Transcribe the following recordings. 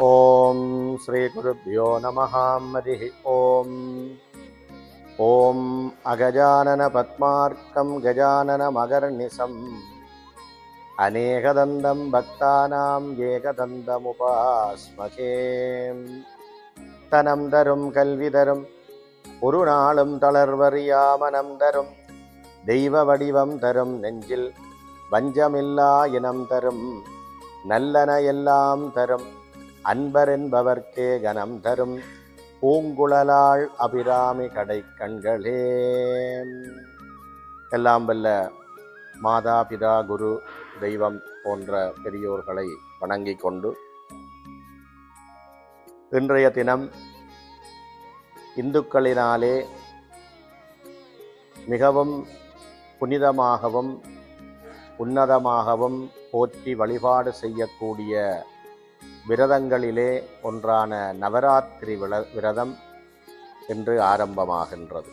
ॐ श्रीगुरुभ्यो नमः हरिः ॐ ॐ अगजाननपद्मार्कं गजाननमगर्निशम् अनेकदन्तं भक्तानाम् ஏகதந்தமுபாஸ்மகே தனம் தரும் கல்வி தரும் ஒரு நாளும் தளர்வறியாமனம் தரும் தெய்வ வடிவம் தரும் நெஞ்சில் வஞ்சமில்லா இனம் தரும் நல்லன எல்லாம் தரும் அன்பரென்பவர்க்கே கனம் தரும் பூங்குழலாள் அபிராமி கடை கண்களே எல்லாம் வல்ல மாதா பிதா குரு தெய்வம் போன்ற பெரியோர்களை வணங்கிக் கொண்டு இன்றைய தினம் இந்துக்களினாலே மிகவும் புனிதமாகவும் உன்னதமாகவும் போற்றி வழிபாடு செய்யக்கூடிய விரதங்களிலே ஒன்றான நவராத்திரி விர விரதம் என்று ஆரம்பமாகின்றது.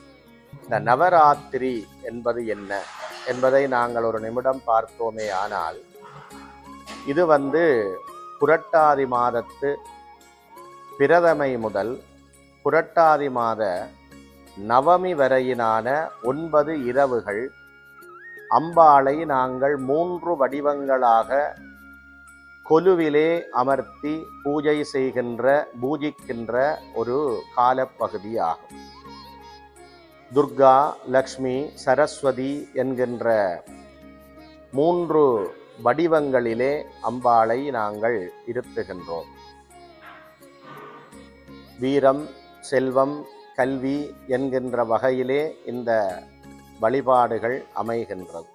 இந்த நவராத்திரி என்பது என்ன? என்பதை நாங்கள் ஒரு நிமிடம் பார்த்தோமே ஆனால் இது வந்து புரட்டாதி மாதத்து பிரதமை முதல் புரட்டாதி மாத நவமி வரையினான ஒன்பது இரவுகள் அம்பாளை நாங்கள் மூன்று வடிவங்களாக கொலுவிலே அமர்த்தி பூஜை செய்கின்ற பூஜிக்கின்ற ஒரு காலப்பகுதி ஆகும் துர்கா லக்ஷ்மி சரஸ்வதி என்கின்ற மூன்று வடிவங்களிலே அம்பாளை நாங்கள் இருத்துகின்றோம். வீரம் செல்வம் கல்வி என்கின்ற வகையிலே இந்த வழிபாடுகள் அமைகின்றது.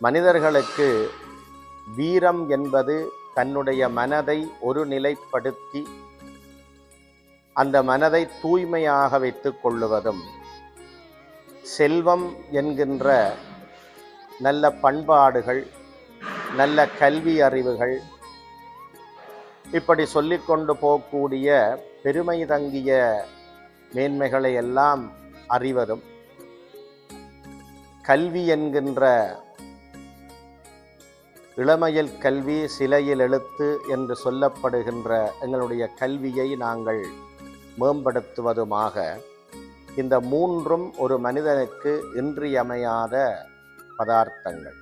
மனிதர்களுக்கு வீரம் என்பது தன்னுடைய மனதை ஒரு நிலைப்படுத்தி அந்த மனதை தூய்மையாக வைத்து கொள்ளுவதும் செல்வம் என்கின்ற நல்ல பண்பாடுகள் நல்ல கல்வி அறிவுகள் இப்படி சொல்லிக்கொண்டு போகக்கூடிய பெருமை தங்கிய மேன்மைகளை எல்லாம் அறிவதும் கல்வி என்கின்ற இளமையில் கல்வி சிலையில் எழுத்து என்று சொல்லப்படுகின்ற எங்களுடைய கல்வியை நாங்கள் மேம்படுத்துவதுமாக இந்த மூன்றும் ஒரு மனிதனுக்கு இன்றியமையாத பதார்த்தங்கள்.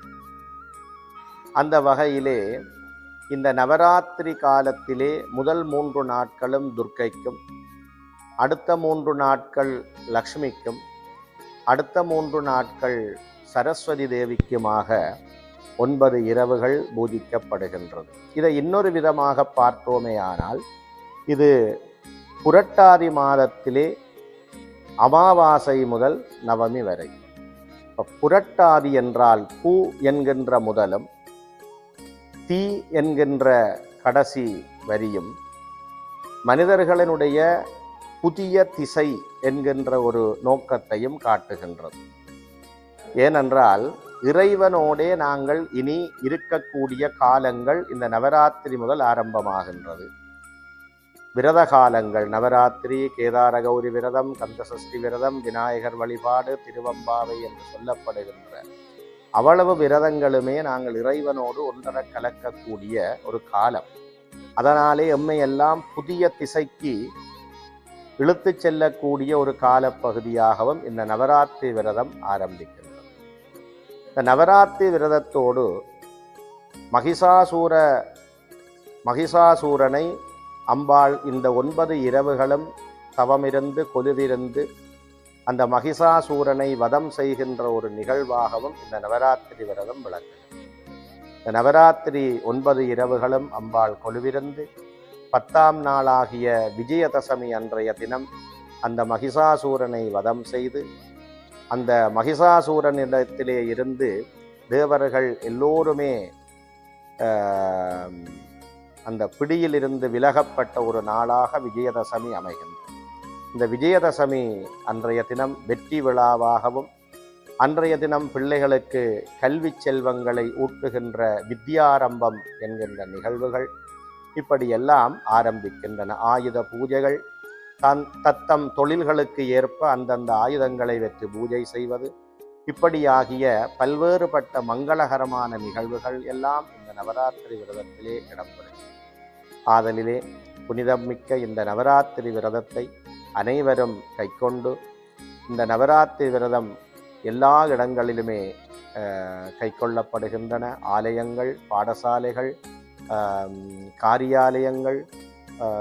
அந்த வகையிலே இந்த நவராத்திரி காலத்திலே முதல் மூன்று நாட்களும் துர்க்கைக்கும் அடுத்த மூன்று நாட்கள் லக்ஷ்மிக்கும் அடுத்த மூன்று நாட்கள் சரஸ்வதி தேவிக்குமாக ஒன்பது இரவுகள் பூஜிக்கப்படுகின்றது. இதை இன்னொரு விதமாக பார்த்தோமே ஆனால் இது புரட்டாதி மாதத்திலே அமாவாசை முதல் நவமி வரை. புரட்டாதி என்றால் பூ என்கின்ற முதலும் தீ என்கின்ற கடைசி வரியும் மனிதர்களினுடைய புதிய திசை என்கின்ற ஒரு நோக்கத்தையும் காட்டுகின்றது. ஏனென்றால் இறைவனோடே நாங்கள் இனி இருக்கக்கூடிய காலங்கள் இந்த நவராத்திரி முதல் ஆரம்பமாகின்றது. விரத காலங்கள் நவராத்திரி கேதார கௌரி விரதம் கந்தசஷ்டி விரதம் விநாயகர் வழிபாடு திருவம்பாவை என்று சொல்லப்படுகின்ற அவ்வளவு விரதங்களுமே நாங்கள் இறைவனோடு ஒன்றர கலக்கக்கூடிய ஒரு காலம். அதனாலே எம்மை எல்லாம் புதிய திசைக்கு இழுத்து செல்லக்கூடிய ஒரு காலப்பகுதியாகவும் இந்த நவராத்திரி விரதம் ஆரம்பிக்கின்றது இந்த நவராத்திரி விரதத்தோடு மகிஷாசூர மகிஷாசூரனை அம்பாள் இந்த ஒன்பது இரவுகளும் தவமிருந்து கொலுவிருந்து அந்த மகிஷாசூரனை வதம் செய்கின்ற ஒரு நிகழ்வாகவும் இந்த நவராத்திரி விரதம் விளக்குகிறது இந்த நவராத்திரி ஒன்பது இரவுகளும் அம்பாள் கொலுவிருந்து பத்தாம் நாளாகிய விஜயதசமி அன்றைய தினம் அந்த மகிஷாசூரனை வதம் செய்து அந்த மகிஷாசூரனிடத்திலே இருந்து தேவர்கள் எல்லோருமே அந்த பிடியிலிருந்து விலகப்பட்ட ஒரு நாளாக விஜயதசமி அமைகின்றது. இந்த விஜயதசமி அன்றைய தினம் வெற்றி விழாவாகவும் அன்றைய தினம் பிள்ளைகளுக்கு கல்வி செல்வங்களை ஊட்டுகின்ற வித்யாரம்பம் என்கின்ற நிகழ்வுகள் இப்படியெல்லாம் ஆரம்பிக்கின்றன. ஆயுத பூஜைகள் தன் தத்தம் தொழில்களுக்கு ஏற்ப அந்தந்த ஆயுதங்களை வைத்து பூஜை செய்வது. இப்படியாகிய பல்வேறுபட்ட மங்களகரமான நிகழ்வுகள் எல்லாம் இந்த நவராத்திரி விரதத்திலே இடம்பெறும் ஆதலிலே புனிதமிக்க இந்த நவராத்திரி விரதத்தை அனைவரும் கைக்கொண்டு இந்த நவராத்திரி விரதம் எல்லா இடங்களிலுமே கைக்கொள்ளப்படுகின்றன. ஆலயங்கள் பாடசாலைகள் காரியாலயங்கள்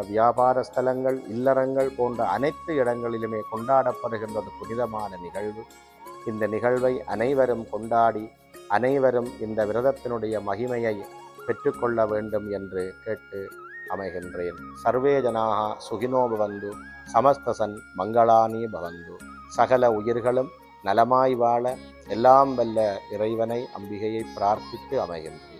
வியாபார ஸ்தலங்கள் இல்லறங்கள் போன்ற அனைத்து இடங்களிலுமே கொண்டாடப்படுகின்றது புனிதமான நிகழ்வு. இந்த நிகழ்வை அனைவரும் கொண்டாடி அனைவரும் இந்த விரதத்தினுடைய மகிமையை பெற்றுக்கொள்ள வேண்டும் என்று கேட்டு அமைகின்றேன். சர்வே ஜனாக சுகினோ பவந்து சமஸ்தசன் மங்களானி பவந்து. சகல உயிர்களும் நலமாய் வாழ எல்லாம் வல்ல இறைவனை அம்பிகையை பிரார்த்தித்து அமைகின்றேன்.